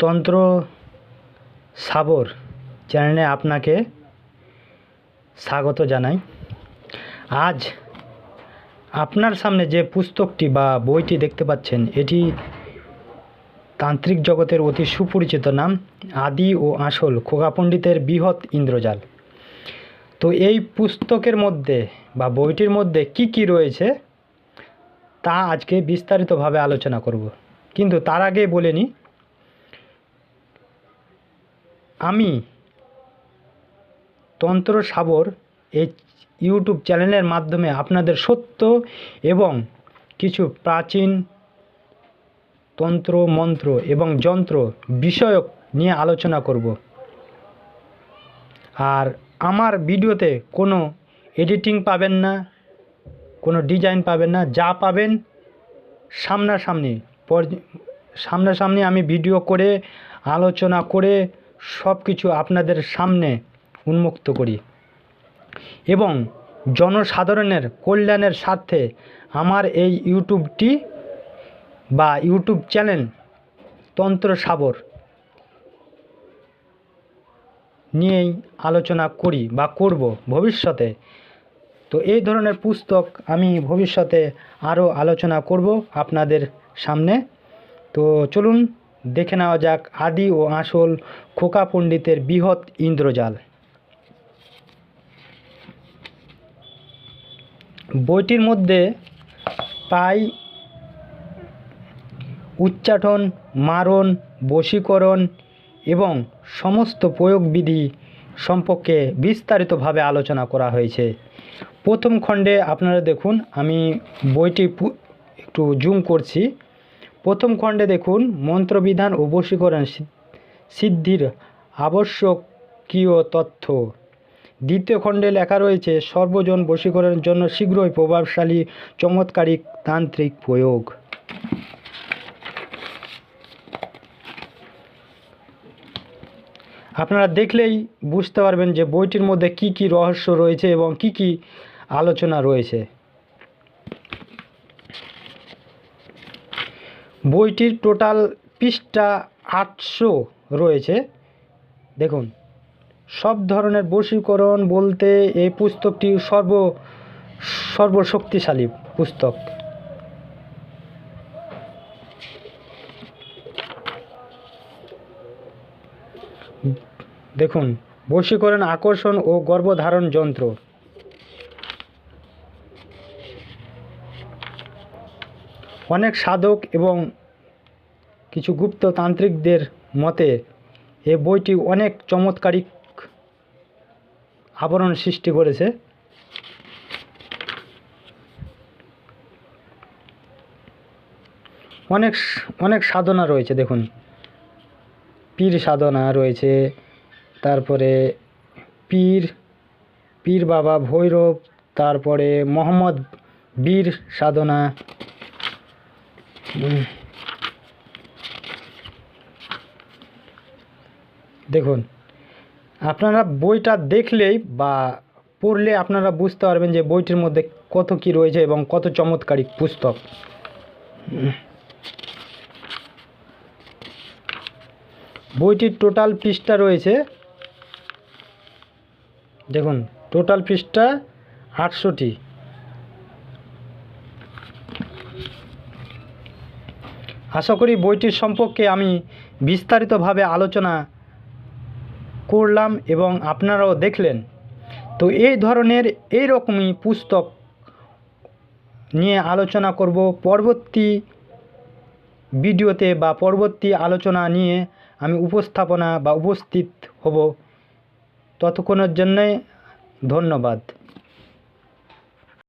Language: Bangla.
তন্ত্র সাবর চ্যানেলে আপনাকে স্বাগত জানাই। আজ আপনার সামনে যে পুস্তকটি বা বইটি দেখতে পাচ্ছেন, এটি তান্ত্রিক জগতের অতি সুপরিচিত নাম আদি ও আসল খোকা পণ্ডিতের বৃহৎ ইন্দ্রজাল। তো এই পুস্তকের মধ্যে বা বইটির মধ্যে কি কি রয়েছে, তা আজকে বিস্তারিতভাবে আলোচনা করব। কিন্তু তার আগে বলে নিই আমি তন্ত্র সাবর এই ইউটিউব চ্যানেলের মাধ্যমে আপনাদের সত্য এবং কিছু প্রাচীন তন্ত্র, মন্ত্র এবং যন্ত্র বিষয়ক নিয়ে আলোচনা করব। আর আমার ভিডিওতে কোনো এডিটিং পাবেন না, কোনো ডিজাইন পাবেন না, যা পাবেন সামনাসামনি সামনাসামনি আমি ভিডিও করে, আলোচনা করে সব কিছু আপনাদের সামনে উন্মুক্ত করি। এবং জনসাধারণের কল্যাণের স্বার্থে আমার এই ইউটিউবটি বা ইউটিউব চ্যানেল তন্ত্র সাবর নিয়েই আলোচনা করি বা করব ভবিষ্যতে। তো এই ধরনের পুস্তক আমি ভবিষ্যতে আরও আলোচনা করব আপনাদের সামনে। তো চলুন দেখে নেওয়া যাক আদি ও আসল খোকা পণ্ডিতের বৃহৎ ইন্দ্রজাল। বইটির মধ্যে পাই উচ্চাটন, মারণ, বশীকরণ এবং সমস্ত প্রয়োগবিধি সম্পর্কে বিস্তারিতভাবে আলোচনা করা হয়েছে। প্রথম খণ্ডে আপনারা দেখুন, আমি বইটি একটু জুম করছি। প্রথম খণ্ডে দেখুন মন্ত্রবিধান ও বশীকরণ সিদ্ধির আবশ্যকীয় তথ্য। দ্বিতীয় খণ্ডে লেখা রয়েছে, সর্বজন বশীকরণের জন্য শীঘ্রই প্রভাবশালী, চমৎকারিক তান্ত্রিক প্রয়োগ। আপনারা দেখলেই বুঝতে পারবেন যে বইটির মধ্যে কি কি রহস্য রয়েছে এবং কি কি আলোচনা রয়েছে। বইটির টোটাল পৃষ্ঠা আটশো রয়েছে। দেখুন, সব ধরনের বশীকরণ বলতে এই পুস্তকটি সর্ব, সর্বশক্তিশালী পুস্তক। দেখুন, বশীকরণ, আকর্ষণ ও গর্ভধারণ যন্ত্র। অনেক সাধক এবং কিছু গুপ্ত তান্ত্রিকদের মতে, এ বইটি অনেক চমৎকারিক আবরণ সৃষ্টি করেছে। অনেক অনেক সাধনা রয়েছে, দেখুন। পীর সাধনা রয়েছে, তারপরে পীর পীর বাবা ভৈরব, তারপরে মোহাম্মদ বীর সাধনা দেখুন, আপনারা বইটা দেখলেই বা পড়লে আপনারা বুঝতে পারবেন যে বইটির মধ্যে কত কি রয়েছে এবং কত চমৎকারিক পুস্তক। বইটির টোটাল পৃষ্ঠা রয়েছে, দেখুন, টোটাল পৃষ্ঠা আটশোটি আশা করি বইটির সম্পর্কে আমি বিস্তারিতভাবে আলোচনা করলাম এবং আপনারাও দেখলেন। তো এই ধরনের এই রকমই পুস্তক নিয়ে আলোচনা করব। পরবর্তী ভিডিওতে বা পরবর্তী আলোচনা নিয়ে আমি উপস্থাপনা বা উপস্থিত হব। ততক্ষণের জন্যে ধন্যবাদ।